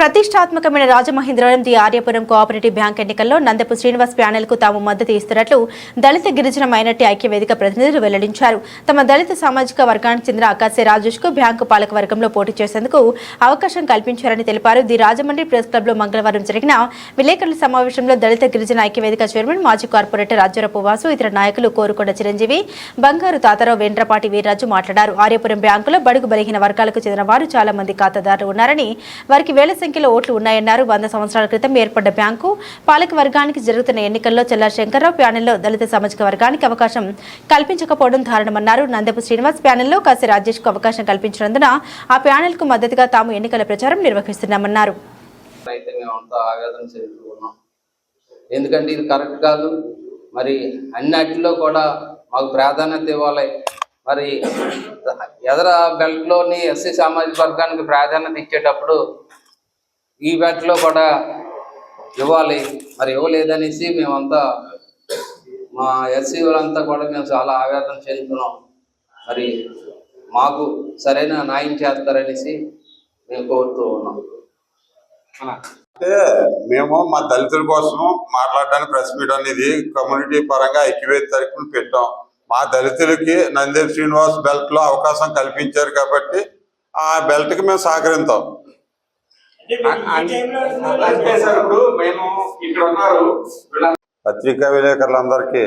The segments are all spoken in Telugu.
ప్రతిష్టాత్మకమైన Rajamahendravaram the Aryapuram cooperative bank ఎన్నికల్లో నందపు శ్రీనివాస్ ప్యానెల్కు తాము మద్దతు ఇస్తున్నట్లు దళిత గిరిజన మైనార్టీ ఐక్యవేదిక ప్రతినిధులు వెల్లడించారు. తమ దళిత సామాజిక వర్గానికి చెందిన అకాశే రాజేష్కు బ్యాంకు పాలక వర్గంలో పోటీ చేసేందుకు అవకాశం కల్పించారని తెలిపారు. ది రాజమండ్రి ప్రెస్ క్లబ్లో మంగళవారం జరిగిన విలేకరుల సమావేశంలో దళిత గిరిజన ఐక్యవేదిక చైర్మన్ మాజీ కార్పొరేటర్ రాజ్యరపు వాసు ఇతర నాయకులు కోరుకొండ చిరంజీవి బంగారు తాతారావు వెండ్రపాటి వీర్రాజు మాట్లాడారు. ఆర్యపురం బ్యాంకులో బడుగు బలహీన వర్గాలకు చెందిన వారు చాలా మంది ఖాతాదారులు ఉన్నారని వారికి వేల సంఖ్యలో ఓట్లు ఉన్నాయన్నారు. వంద సంవత్సరాల క్రితం ఏర్పడ్డ బ్యాంకు పాలక వర్గానికి జరుగుతున్న ఎన్నికల్లో చెల్లా శంకర్రావు ప్యానెల్లో దళిత సామాజిక వర్గానికి అవకాశం కల్పించకపోవడం దారుణమన్నారు. నందపు శ్రీనివాస్ ప్యానెల్లో కాశీ రాజేష్ అవకాశం కల్పించినందున ఆ ప్యానెల్కు మద్దతుగా తాము ఎన్నికల ప్రచారం నిర్వహిస్తున్నామన్నారు. ఎందుకంటే ఇది కరెక్ట్ కాదు. మరి అన్నిటిలో కూడా మాకు ప్రాధాన్యత ఇవ్వాలి. మరి ఎదర బెల్ట్లోని ఎస్సీ సామాజిక వర్గానికి ప్రాధాన్యత ఇచ్చేటప్పుడు ఈ బెల్ట్లో కూడా ఇవ్వాలి. మరి ఇవ్వలేదనేసి మేమంతా మా ఎస్సీ వాళ్ళంతా కూడా మేము చాలా ఆవేదన చెందుతున్నాం. మరి మాకు సరైన న్యాయం చేస్తారనేసి మేము కోరుతూ ఉన్నాం. అంటే మేము మా దళితుల కోసం మాట్లాడడానికి ప్రెస్ మీట్ అనేది కమ్యూనిటీ పరంగా ఐక్యవేది తరఫున పెట్టాం. మా దళితులకి నందేవ్ శ్రీనివాస్ బెల్ట్లో అవకాశం కల్పించారు కాబట్టి ఆ బెల్ట్కి మేము సహకరిస్తాం అంటే సార్ ఇప్పుడు మేము ఇక్కడ ఉన్నారు వీళ్ళ- పత్రికా విలేకరులందరికీ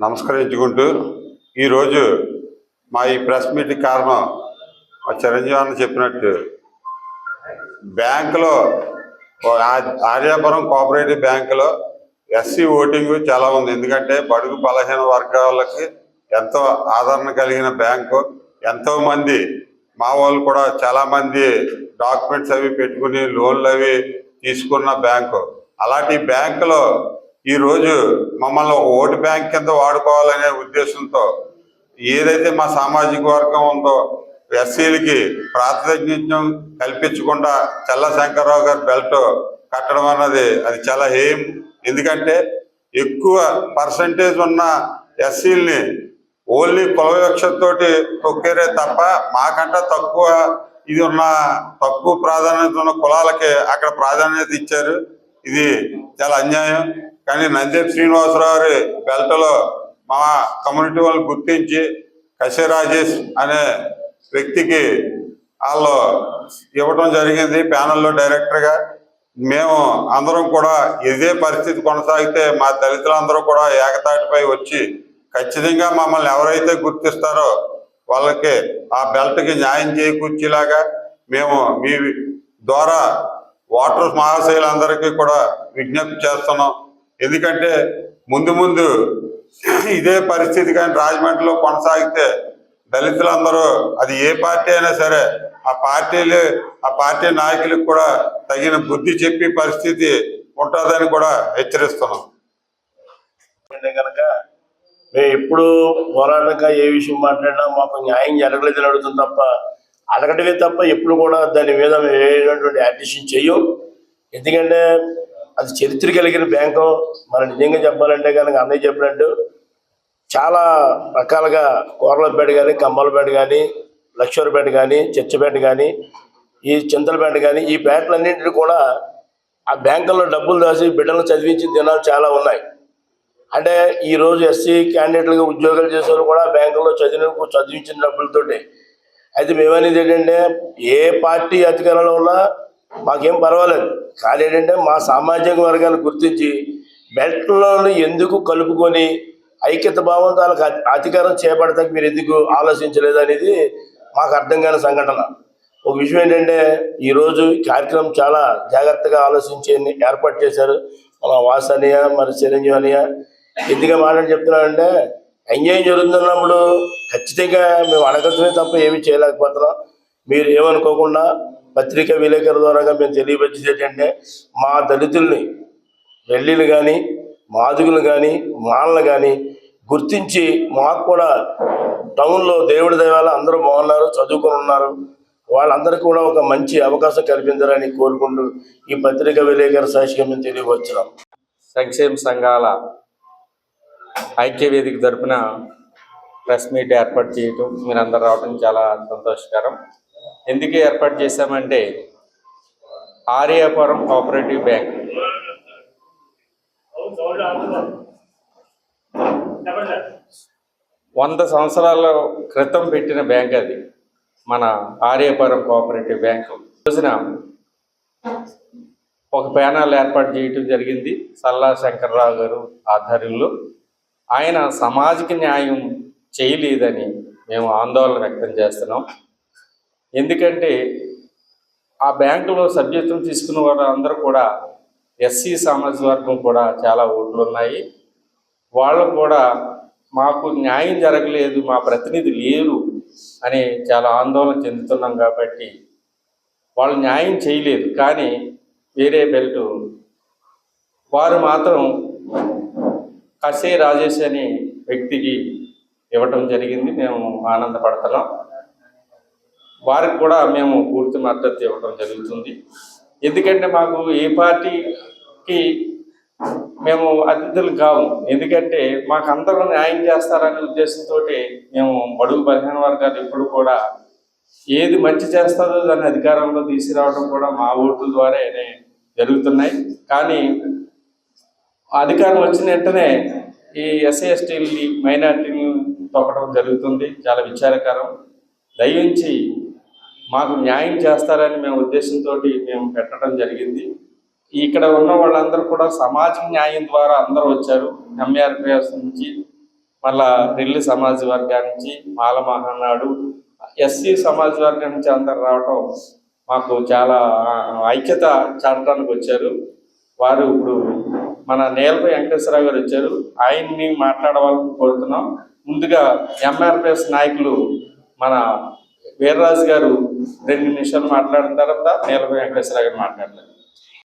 నమస్కరించుకుంటూ ఈరోజు మా ఈ ప్రెస్ మీట్ కారణం మా చిరంజీవి అన్న చెప్పినట్టు బ్యాంకులో ఆర్యాపురం కోఆపరేటివ్ బ్యాంకులో ఎస్సీ ఓటింగ్ చాలా ఉంది. ఎందుకంటే బడుగు బలహీన వర్గాలకి ఎంతో ఆదరణ కలిగిన బ్యాంకు. ఎంతో మంది మా వాళ్ళు కూడా చాలా మంది డాక్యుమెంట్స్ అవి పెట్టుకుని లోన్లు అవి తీసుకున్న బ్యాంకు. అలాంటి బ్యాంకులో ఈరోజు మమ్మల్ని ఒక ఓటు బ్యాంక్ కింద వాడుకోవాలనే ఉద్దేశంతో ఏదైతే మా సామాజిక వర్గం ఉందో ఎస్సీలకి ప్రాతినిధ్యం కల్పించకుండా చల్ల శంకర్రావు గారి బెల్ట్ కట్టడం అన్నది అది చాలా హేయం. ఎందుకంటే ఎక్కువ పర్సంటేజ్ ఉన్న ఎస్సీల్ని ఓన్లీ కులవివక్షతో తొక్కేరే తప్ప మాకంటే తక్కువ ఇది ఉన్న తక్కువ ప్రాధాన్యత ఉన్న కులాలకి అక్కడ ప్రాధాన్యత ఇచ్చారు. ఇది చాలా అన్యాయం. కానీ నందేప్ శ్రీనివాసరావు గారి బెల్ట్లో మా కమ్యూనిటీ వాళ్ళు గుర్తించి కశే రాజేష్ అనే వ్యక్తికి వాళ్ళు ఇవ్వటం జరిగింది ప్యానల్లో డైరెక్టర్గా. మేము అందరం కూడా ఇదే పరిస్థితి కొనసాగితే మా దళితులందరూ కూడా ఏకతాటిపై వచ్చి ఖచ్చితంగా మమ్మల్ని ఎవరైతే గుర్తిస్తారో వాళ్ళకి ఆ బెల్ట్కి న్యాయం చేకూర్చేలాగా మేము మీ ద్వారా ఓటర్ మహాశయులందరికీ కూడా విజ్ఞప్తి చేస్తున్నాం. ఎందుకంటే ముందు ముందు ఇదే పరిస్థితి కానీ రాజమండ్రిలో కొనసాగితే దళితులందరూ అది ఏ పార్టీ అయినా సరే ఆ పార్టీలు ఆ పార్టీ నాయకులకు కూడా తగిన బుద్ధి చెప్పి పరిస్థితి ఉంటుందని కూడా హెచ్చరిస్తున్నాం. కనుక మేము ఎప్పుడు పోరాటంగా ఏ విషయం మాట్లాడినా మాకు న్యాయం జరగలేదని అడుగుతుంది తప్ప అడగటమే తప్ప ఎప్పుడు కూడా దాని మీద మేము ఏటువంటి యాక్టిషన్ చేయం ఎందుకంటే అది చరిత్ర కలిగిన బ్యాంకు. మనం నిజంగా చెప్పాలంటే కనుక అన్నయ్య చెప్పినట్టు చాలా రకాలుగా కోరలపేట కానీ కమ్మలపేట కానీ లక్ష్మీపేట కానీ చర్చపేట కానీ ఈ చింతలపేట కానీ ఈ పేటలన్నింటినీ కూడా ఆ బ్యాంకుల్లో డబ్బులు దాచి బిడ్డలను చదివించిన దినాలు చాలా ఉన్నాయి. అంటే ఈ రోజు ఎస్సీ క్యాండిడేట్లుగా ఉద్యోగాలు చేసేవారు కూడా బ్యాంకుల్లో చదివిన చదివించిన డబ్బులతోటి. అయితే మేమనేది ఏంటంటే ఏ పార్టీ అధికారంలో ఉన్నా మాకేం పర్వాలేదు. కానీ ఏంటంటే మా సామాజిక వర్గాన్ని గుర్తించి బెల్ట్లో ఎందుకు కలుపుకొని ఐక్యత భావంతో వాళ్ళకి అధికారం చేపడతాక మీరు ఎందుకు ఆలోచించలేదు అనేది మాకు అర్థం కాని సంఘటన. ఒక విషయం ఏంటంటే ఈరోజు కార్యక్రమం చాలా జాగ్రత్తగా ఆలోచించి ఏర్పాటు చేశారు. మన వాసనియ మరి చిరంజీవి అనియ ఎందుకు మాట్లాడి చెప్తున్నానంటే ఎంజాయ్ జరుగుతున్నప్పుడు ఖచ్చితంగా మేము అడగటమే తప్ప ఏమీ చేయలేకపోతున్నాం. మీరు ఏమనుకోకుండా పత్రిక విలేకరుల ద్వారా మేము తెలియపరిచేది ఏంటంటే మా దళితుల్ని రెల్లీలు కానీ మాదుగులు కానీ మాలను కానీ గుర్తించి మాకు కూడా టౌన్లో దేవుడి దైవాలు అందరూ బాగున్నారు చదువుకొని ఉన్నారు. వాళ్ళందరికీ కూడా ఒక మంచి అవకాశం కల్పించాలని కోరుకుంటూ ఈ పత్రిక విలేకరు సాక్షిగా మేము తెలియవచ్చున్నాం సంక్షేమ సంఘాల ఐక్య వేదిక తరపున ప్రెస్ మీట్ ఏర్పాటు చేయటం మీరందరూ రావడం చాలా సంతోషకరం. ఎందుకు ఏర్పాటు చేశామంటే ఆర్యాపురం కోఆపరేటివ్ బ్యాంక్. వంద సంవత్సరాల క్రితం పెట్టిన బ్యాంక్ అది మన ఆర్యాపురం కోఆపరేటివ్ బ్యాంక్. రోజున ఒక ప్యానల్ ఏర్పాటు చేయటం జరిగింది సల్లా శంకర్రావు గారు ఆధ్వర్యంలో. ఆయన సమాజిక న్యాయం చేయలేదని మేము ఆందోళన వ్యక్తం చేస్తున్నాం. ఎందుకంటే ఆ బ్యాంకులో సభ్యత్వం తీసుకున్న వారందరూ కూడా ఎస్సీ సామాజిక వర్గం కూడా చాలా ఓట్లు ఉన్నాయి. వాళ్ళు కూడా మాకు న్యాయం జరగలేదు మా ప్రతినిధి లేరు అని చాలా ఆందోళన చెందుతున్నాం కాబట్టి వాళ్ళు న్యాయం చేయలేదు. కానీ వేరే బెల్ట్ వారు మాత్రం కసే రాజేష్ అనే వ్యక్తికి ఇవ్వటం జరిగింది. మేము ఆనందపడతాం వారికి కూడా మేము పూర్తి మద్దతు ఇవ్వడం జరుగుతుంది. ఎందుకంటే మాకు ఏ పార్టీకి మేము అతిథులు కావు ఎందుకంటే మాకు అందరూ న్యాయం చేస్తారనే ఉద్దేశంతో మేము బడుగు బలహీన వర్గాలు ఎప్పుడు కూడా ఏది మంచి చేస్తుందో దాన్ని అధికారంలో తీసుకురావడం కూడా మా ఓట్ల ద్వారానే జరుగుతున్నాయి. కానీ అధికారం వచ్చిన వెంటనే ఈ ఎస్సీ ఎస్టీలని మైనార్టీని తొక్కడం జరుగుతుంది. చాలా విచారకరం. దయించి మాకు న్యాయం చేస్తారని మేము ఉద్దేశంతో మేము పెట్టడం జరిగింది. ఇక్కడ ఉన్న వాళ్ళందరూ కూడా సమాజం న్యాయం ద్వారా అందరూ వచ్చారు. ఎంఆర్పిఎస్ నుంచి మళ్ళా రెల్లి సమాజ వర్గా నుంచి మాల మహానాడు ఎస్సీ సమాజ వర్గం నుంచి అందరు రావటం మాకు చాలా ఐక్యత చాటడానికి వచ్చారు. వారు ఇప్పుడు మన నేలపై వెంకటేశ్వరరావు గారు వచ్చారు. ఆయన్ని మాట్లాడవాలని కోరుతున్నాం. ముందుగా ఎంఆర్పిఎస్ నాయకులు మన వీర్రాజు గారు రెండు నిమిషాలు మాట్లాడిన తర్వాత నేలపై వెంకటేశ్వరరావు గారు మాట్లాడలేదు